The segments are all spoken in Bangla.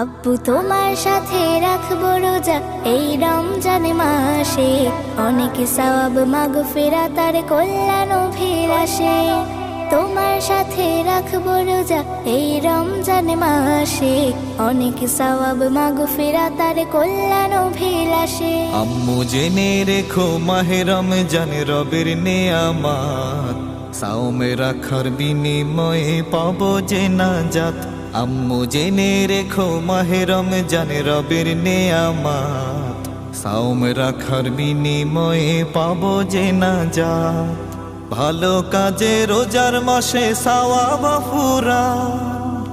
আব্বু তোমার সাথে রাখব রোজা। এই রমজান মাসে অনেক সওয়াব মাগ ফেরা তার কল্যাণ অভিলাষে তোমার সাথে রাখব রোজা। এই রমজান মাসে অনেক সওয়াব মাগ ফেরা তার কল্যাণ অভিলাষে আম্মু জেনে রেখো মাহে রমজান রবের নেয়ামাত। সাওমে রাখার বিনিময়ে পাবো যে না নাজাত। আম্মু জেনে রেখো মাহে রমজান রবের নেয়ামাত। সাওমে রাখার বিনিময়ে পাবো যে নাজাত ভালো কাজে রোজার মাসে সাওয়াব ফুরা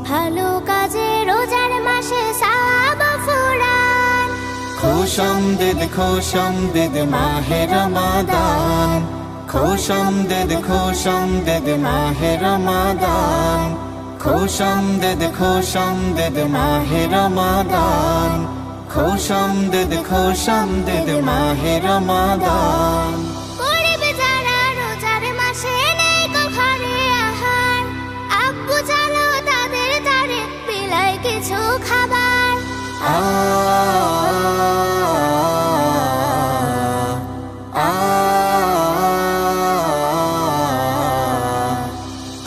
ভালো কাজে রোজার মাসে সওয়াব ফুরান। খোশামদেদ খোশামদেদ মাহে রমাদান। খোশামদেদ খোশামদেদ মাহে রমাদান। খোশামদেদ খোশামদেদ মাহে রমাদান। খোশামদেদ খোশামদেদ মাহে রমাদান।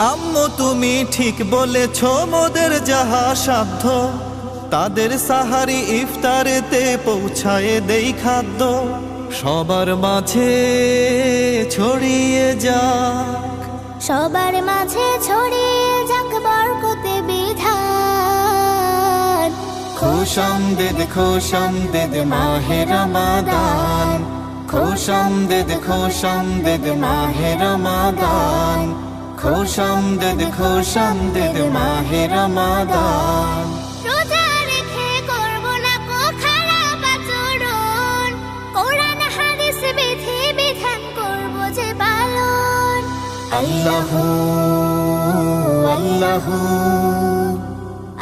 আম্মু তুমি ঠিক বলেছ মোদের যাহা সাধ্য তাদের সাহারি ইফতারেতে পৌঁছায় দেই খাদ্য। সবার মাঝে ছড়িয়ে যা সবার মাঝে ছড়িয়ে যাক বরকতে বিধান। খোশামদেদ খোশামদেদ মাহে রমাদান। খোশামদেদ খোশামদেদ মাহে রমাদান। খোশামদেদ খোশামদেদ মাহে রমাদান। রোজা রেখে করব না কো খারাপ আচরণ। কোরআন হাদিস বিধি বিধান করব যে পালন। আল্লাহ আল্লাহ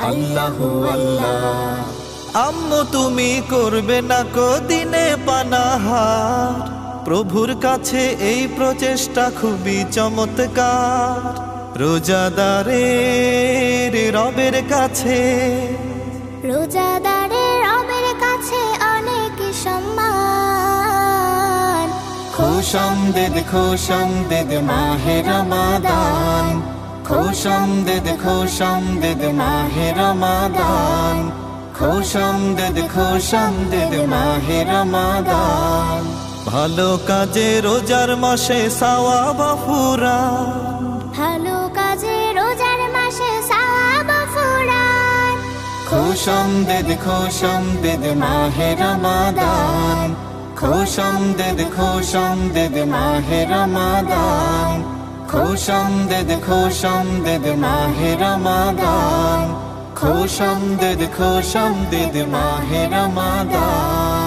আল্লাহ আল্লাহ। আম্মু তুমি করবে না কো দিনে পানাহার। প্রভুর কাছে এই প্রচেষ্টা খুবই চমৎকার। রোজাদারের রবের কাছে। রোজাদারের রবের কাছে অনেক সম্মান। খোশামদেদ খোশামদেদ মাহে রমাদান। খোশামদেদ খোশামদেদ মাহে রমাদান। খোশামদেদ খোশামদেদ মাহে রমাদান। ভালো কাজে রোজার মাসে সাওয়াব ফুরা। ভালো কাজে রোজার মাসে সাব ফুরান খোশামদেদ খোশামদেদ মাহে রমাদান। খোশামদেদ খোশামদেদ মাহে রমাদান। খোশামদেদ খোশামদেদ মাহে রমাদান। খোশামদেদ খোশামদেদ মাহে রমাদান।